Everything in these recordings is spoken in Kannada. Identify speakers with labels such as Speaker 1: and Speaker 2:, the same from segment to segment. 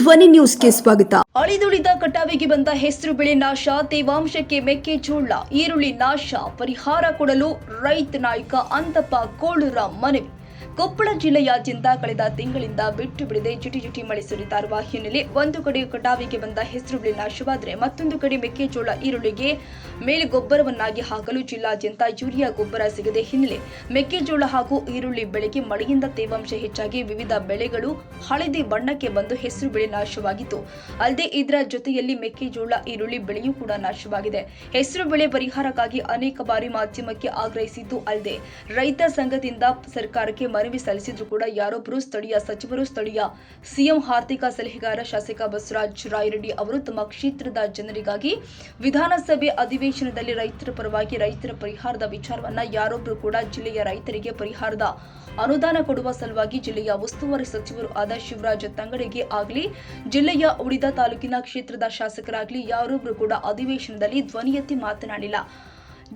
Speaker 1: ಧ್ವನಿ ನ್ಯೂಸ್ಗೆ ಸ್ವಾಗತ.
Speaker 2: ಅಳಿದುಳಿದ ಕಟಾವಿಗೆ ಬಂದ ಹೆಸರು ಬೆಳೆ ನಾಶ, ತೇವಾಂಶಕ್ಕೆ ಮೆಕ್ಕೆಜೋಳ ಈರುಳ್ಳಿ ನಾಶ, ಪರಿಹಾರ ಕೊಡಲು ರೈತ ನಾಯಕ ಅಂತಪ್ಪ ಕೋಳೂರ ಮನವಿ. ಕೊಪ್ಪಳ ಜಿಲ್ಲೆಯಾದ್ಯಂತ ಕಳೆದ ತಿಂಗಳಿಂದ ಬಿಟ್ಟು ಬಿಡದೆ ಜಿಟಿ ಜಿಟಿ ಮಳೆ ಸುರಿತಾ ಇರುವ ಹಿನ್ನೆಲೆ ಒಂದು ಕಡೆ ಕಟಾವಿಗೆ ಬಂದ ಹೆಸರು ಬೆಳೆ ನಾಶವಾದರೆ ಮತ್ತೊಂದು ಕಡೆ ಮೆಕ್ಕೆಜೋಳ ಈರುಳ್ಳಿಗೆ ಮೇಲೆ ಗೊಬ್ಬರವನ್ನಾಗಿ ಹಾಕಲು ಜಿಲ್ಲಾದ್ಯಂತ ಯೂರಿಯಾ ಗೊಬ್ಬರ ಸಿಗದೆ ಹಿನ್ನೆಲೆ ಮೆಕ್ಕೆಜೋಳ ಹಾಗೂ ಈರುಳ್ಳಿ ಬೆಳೆಗೆ ಮಳೆಯಿಂದ ತೇವಾಂಶ ಹೆಚ್ಚಾಗಿ ವಿವಿಧ ಬೆಳೆಗಳು ಹಳದಿ ಬಣ್ಣಕ್ಕೆ ಬಂದು ಹೆಸರು ಬೆಳೆ ನಾಶವಾಗಿತ್ತು. ಅಲ್ಲದೆ ಇದರ ಜೊತೆಯಲ್ಲಿ ಮೆಕ್ಕೆಜೋಳ, ಈರುಳ್ಳಿ ಬೆಳೆಯೂ ಕೂಡ ನಾಶವಾಗಿದೆ. ಹೆಸರು ಬೆಳೆ ಪರಿಹಾರಕ್ಕಾಗಿ ಅನೇಕ ಬಾರಿ ಮಾಧ್ಯಮಕ್ಕೆ ಆಗ್ರಹಿಸಿದ್ದು ಅಲ್ಲದೆ ರೈತ ಸಂಘದಿಂದ ಸರ್ಕಾರಕ್ಕೆ ಮನವಿ ಸಲ್ಲಿಸಿದ್ರು ಕೂಡ ಯಾರೊಬ್ಬರು ಸ್ಥಳೀಯ ಸಚಿವರು, ಸ್ಥಳೀಯ ಸಿಎಂ ಆರ್ಥಿಕ ಸಲಹೆಗಾರ ಶಾಸಕ ಬಸವರಾಜ ರಾಯರೆಡ್ಡಿ ಅವರು ತಮ್ಮ ಕ್ಷೇತ್ರದ ಜನರಿಗಾಗಿ ವಿಧಾನಸಭೆ ಅಧಿವೇಶನದಲ್ಲಿ ರೈತರ ಪರವಾಗಿ ರೈತರ ಪರಿಹಾರದ ವಿಚಾರವನ್ನ ಯಾರೊಬ್ಬರು ಕೂಡ ಜಿಲ್ಲೆಯ ರೈತರಿಗೆ ಪರಿಹಾರದ ಅನುದಾನ ಕೊಡುವ ಸಲುವಾಗಿ ಜಿಲ್ಲೆಯ ಉಸ್ತುವಾರಿ ಸಚಿವರು ಆದ ಶಿವರಾಜ ತಂಗಡಿಗೆ ಆಗಲಿ, ಜಿಲ್ಲೆಯ ಉಳಿದ ತಾಲೂಕಿನ ಕ್ಷೇತ್ರದ ಶಾಸಕರಾಗಲಿ ಯಾರೊಬ್ಬರು ಕೂಡ ಅಧಿವೇಶನದಲ್ಲಿ ಧ್ವನಿ ಎತ್ತಿ ಮಾತನಾಡಿಲ್ಲ.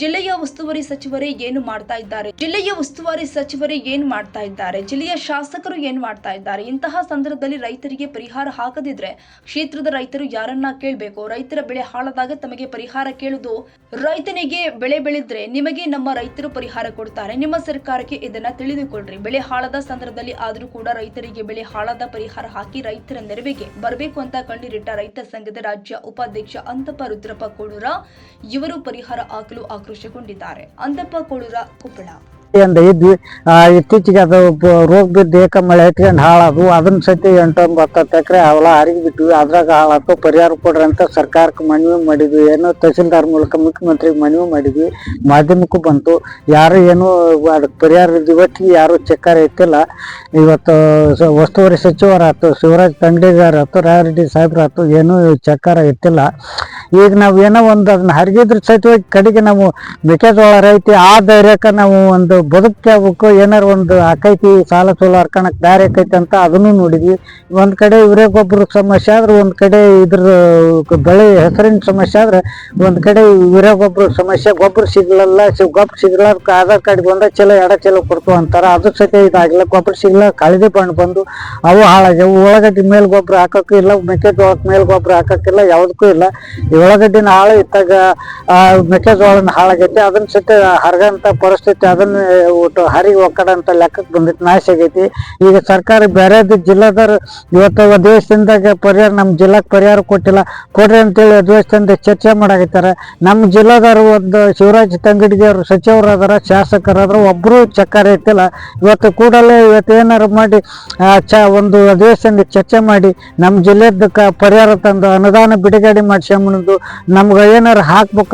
Speaker 2: ಜಿಲ್ಲೆಯ ಉಸ್ತುವಾರಿ ಸಚಿವರೇ ಏನು ಮಾಡ್ತಾ ಇದ್ದಾರೆ? ಜಿಲ್ಲೆಯ ಉಸ್ತುವಾರಿ ಸಚಿವರೇ ಏನು ಮಾಡ್ತಾ ಇದ್ದಾರೆ? ಜಿಲ್ಲೆಯ ಶಾಸಕರು ಏನ್ ಮಾಡ್ತಾ ಇದ್ದಾರೆ? ಇಂತಹ ಸಂದರ್ಭದಲ್ಲಿ ರೈತರಿಗೆ ಪರಿಹಾರ ಹಾಕದಿದ್ರೆ ಕ್ಷೇತ್ರದ ರೈತರು ಯಾರನ್ನ ಕೇಳಬೇಕು? ರೈತರ ಬೆಳೆ ಹಾಳಾದಾಗ ತಮಗೆ ಪರಿಹಾರ ಕೇಳುದು? ರೈತನಿಗೆ ಬೆಳೆ ಬೆಳೆದ್ರೆ ನಿಮಗೆ ನಮ್ಮ ರೈತರು ಪರಿಹಾರ ಕೊಡ್ತಾರೆ. ನಿಮ್ಮ ಸರ್ಕಾರಕ್ಕೆ ಇದನ್ನ ತಿಳಿದುಕೊಳ್ಳ್ರಿ ಬೆಳೆ ಹಾಳದ ಸಂದರ್ಭದಲ್ಲಿ ಆದರೂ ಕೂಡ ರೈತರಿಗೆ ಬೆಳೆ ಹಾಳಾದ ಪರಿಹಾರ ಹಾಕಿ ರೈತರ ನೆರವಿಗೆ ಬರಬೇಕು ಅಂತ ಕಂಡಿರಿಟ್ಟ ರೈತ ಸಂಘದ ರಾಜ್ಯ ಉಪಾಧ್ಯಕ್ಷ ಅಂತಪ್ಪ ರುದ್ರಪ್ಪ ಕೋಡೂರ ಇವರು ಪರಿಹಾರ ಹಾಕಲು ಆಕ್ರೋಶಗೊಂಡಿದ್ದಾರೆ ಅಂದಪ್ಪ ಕೋಳೂರ ಕೊಪ್ಪಳ.
Speaker 3: ಅಂತ ಇದ್ವಿ ಇತ್ತೀಚೆಗೆ ಅದು ರೋಗ ಬಿದ್ದು ಏಕ ಮಳೆ ಹತ್ಕೊಂಡು ಹಾಳಾದವು ಅದನ್ನ ಸತಿ ಎಂಟೊಂಬತ್ತು ಎಕರೆ ಅವೆಲ್ಲ ಹರಿಗಿ ಬಿಟ್ವಿ. ಅದ್ರಾಗ ಹಾಳಾತು ಪರಿಹಾರ ಕೊಡ್ರಿ ಅಂತ ಸರ್ಕಾರಕ್ಕೆ ಮನವಿ ಮಾಡಿದ್ವಿ. ಏನೋ ತಹಸೀಲ್ದಾರ್ ಮೂಲಕ ಮುಖ್ಯಮಂತ್ರಿಗೆ ಮನವಿ ಮಾಡಿದ್ವಿ. ಮಾಧ್ಯಮಕ್ಕೂ ಬಂತು. ಯಾರು ಏನು ಅದಕ್ಕೆ ಪರಿಹಾರ ಇವತ್ತಿಗೆ ಯಾರು ಚೆಕ್ಕಾರ ಇತ್ತಿಲ್ಲ ಇವತ್ತು ಉಸ್ತುವಾರಿ ಸಚಿವರಾಯ್ತು, ಶಿವರಾಜ್ ತಂಗಡಿಗಾರ ಆಯ್ತು ರಾಯರೆಡ್ಡಿ ಸಾಹೇಬ್ರಾಯ್ತು ಏನೂ ಚೆಕ್ಕಾರ ಎತ್ತಿಲ್ಲ ಈಗ ನಾವು ಏನೋ ಒಂದು ಅದನ್ನ ಹರಿಗಿದ್ರ ಸಹಿತವಾಗಿ ಕಡೆಗೆ ನಾವು ಮೆಕ್ಕೆಜೋಳ ರೈತಿ ಆ ಧೈರ್ಯಕ್ಕೆ ನಾವು ಒಂದು ಬದುಕಕ್ಕೆ ಆಗಬೇಕು, ಏನಾರು ಒಂದು ಆಕೈತಿ, ಸಾಲ ಸೋಲ ಹರ್ಕೊಳಕ್ ದಾರಿ ಆಕೈತಿ ಅಂತ ಅದನ್ನು ನೋಡಿದ್ವಿ. ಒಂದು ಕಡೆ ಇವರೇ ಗೊಬ್ಬರ ಸಮಸ್ಯೆ ಆದ್ರೆ, ಒಂದು ಕಡೆ ಇದ್ರ ಬೆಳೆ ಹೆಸರಿನ ಸಮಸ್ಯೆ ಆದ್ರೆ, ಒಂದು ಕಡೆ ಇವರೇ ಗೊಬ್ಬರ ಸಮಸ್ಯೆ, ಗೊಬ್ಬರ ಸಿಗ್ಲಲ್ಲ ಗೊಬ್ಬರ ಸಿಗ್ಲ ಆಧಾರ್ ಕಾರ್ಡ್ ಬಂದ ಚಲೋ, ಎಡ ಚಲೋ ಕೊಡ್ತು ಅಂತಾರ. ಅದ್ರ ಸತಿ ಇದಾಗಿಲ್ಲ ಗೊಬ್ಬರ ಸಿಗ್ಲ ಕಳದೆ ಬಣ್ಣ ಬಂದು ಅವು ಹಾಳಾಗ್ಯಾವ. ಉಳ್ಳಾಗಡ್ಡಿ ಮೇಲ್ ಗೊಬ್ಬರ ಹಾಕೋಕ್ಕೂ ಇಲ್ಲ ಮೆಕ್ಕೆಜೋಳಕ್ಕೆ ಮೇಲ್ ಗೊಬ್ಬರ ಹಾಕೋಕ್ಕಿಲ್ಲ ಯಾವುದಕ್ಕೂ ಇಲ್ಲ. ಉಳ್ಳಾಗಡ್ಡಿನ ಆಳು ಇತ್ತಾಗ ಆ ಮೆಕ್ಕೆಜೋಳನ ಹಾಳಾಗೈತಿ, ಅದನ್ನ ಸತಿ ಹರಗಂತ ಪರಿಸ್ಥಿತಿ ಅದನ್ನ ಒಟ್ಟು ಹರಿಗೆ ಒಕ್ಕಡಂತ ಲೆಕ್ಕಕ್ಕೆ ಬಂದಿತ್ತು, ನಾಶ ಆಗೈತಿ. ಈಗ ಸರ್ಕಾರ ಬೇರೆದ ಜಿಲ್ಲಾದವ್ರು ಇವತ್ತು ಅಧಿವೇಶನದಾಗ ಪರಿಹಾರ ನಮ್ಮ ಜಿಲ್ಲಾಕ್ ಪರಿಹಾರ ಕೊಟ್ಟಿಲ್ಲ, ಕೊಡ್ರಿ ಅಂತೇಳಿ ಅಧಿವೇಶನದ ಚರ್ಚೆ ಮಾಡಾಕತ್ತಾರ ನಮ್ಮ ಜಿಲ್ಲಾದವ್ರು ಒಂದು ಶಿವರಾಜ್ ತಂಗಡಿಗೆ ಅವರು ಸಚಿವರು ಅದಾರ ಶಾಸಕರಾದ್ರ, ಒಬ್ರು ಚಕ್ಕಾರ ಐತಿಲ್ಲ ಇವತ್ತು ಕೂಡಲೇ ಇವತ್ತು ಏನಾರು ಮಾಡಿ ಚ, ಒಂದು ಅಧಿವೇಶನದ ಚರ್ಚೆ ಮಾಡಿ ನಮ್ಮ ಜಿಲ್ಲೆದ ಪರಿಹಾರ ತಂದು, ಅನುದಾನ ಬಿಡುಗಡೆ ಮಾಡಿಸ್ಕೊಂಬಂದು ನಮ್ಗೆ ಏನಾರು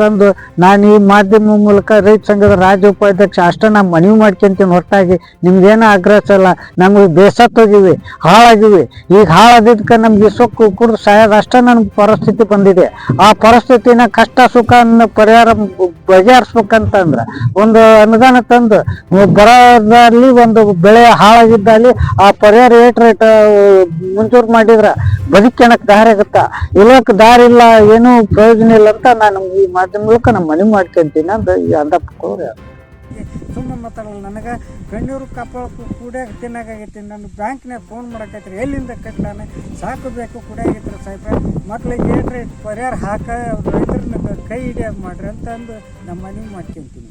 Speaker 3: ಹಾಕ್ಬೇಕಂದು ನಾನು ಈ ಮಾಧ್ಯಮ ಮೂಲಕ ರೈತ ಸಂಘದ ರಾಜ್ಯ ಉಪಾಧ್ಯಕ್ಷ ಅಷ್ಟೇ ನಾವು ಮನವಿ ಮಾಡ್ಕೊಂತೀನಿ ಹೊರತಾಗಿ ನಿಮ್ಗೇನು ಆಗ್ರಹಿಸಲ್ಲ. ನಮ್ಗೆ ಬೇಸತ್ತೋಗಿವಿ ಹಾಳಾಗಿವಿ. ಈಗ ಹಾಳಾದಿದ್ದಕ್ಕೆ ನಮಗೆ ಸೊಕ್ಕು, ಕುಡಿದು ಸಾಯೋದು ಅಷ್ಟೇ ನನಗೆ ಪರಿಸ್ಥಿತಿ ಬಂದಿದೆ. ಆ ಪರಿಸ್ಥಿತಿನ ಕಷ್ಟ, ಸುಖ ಪರಿಹಾರ ಬಗೆಹರಿಸ್ಬೇಕಂತಂದ್ರೆ ಒಂದು ಅನುದಾನ ತಂದು ಬರೋದಲ್ಲಿ ಒಂದು ಬೆಳೆ ಹಾಳಾಗಿದ್ದಲ್ಲಿ ಆ ಪರಿಹಾರ ಏಟ್ ರೇಟ್ ಮುಂಚೂರು ಮಾಡಿದ್ರ ಬದುಕಣಕ್ ದಾರಿ ಆಗುತ್ತಾ ಇಲ್ಲಕ್ಕೆ ದಾರಿ ಇಲ್ಲ ಏನೂ ಪ್ರಯೋಜನ ಇಲ್ಲ ಅಂತ ನಾನು ಈ ಮಾಧ್ಯಮ ಮೂಲಕ ನಾನು ಮನವಿ ಮಾಡ್ಕೊಂತೀನಿ ಅಂತ ಈ ಅಂದಪ್ಪಕ್ಕವ್ರು ಸುಮ್ಮನೆ ಮಾತಾಡಲ್ಲ ನನಗೆ. ಕಣ್ಣೂರು ಕಪ್ಪಳ ಕೂಡ ತಿನ್ನಾಗೈತಿ ನಾನು ಬ್ಯಾಂಕ್ನಾಗ ಫೋನ್ ಮಾಡಕೈತ್ರಿ ಎಲ್ಲಿಂದ ಕಟ್ಲಾನೆ? ಸಾಕು ಬೇಕು ಕುಡಿಯಾಗೈತ್ರಿ ಸಾಹೇಬ್ರೆ ಮಕ್ಳಿಗೆ ಏನ್ರಿ ಪರಿಹಾರ ಹಾಕ ರೈತರನ್ನ ಕೈ ಹಿಡಿಯಾಗ ಮಾಡ್ರಿ ಅಂತಂದು ನಮ್ಮ ಮನವಿ ಮಾಡ್ಕೊಂತೀನಿ.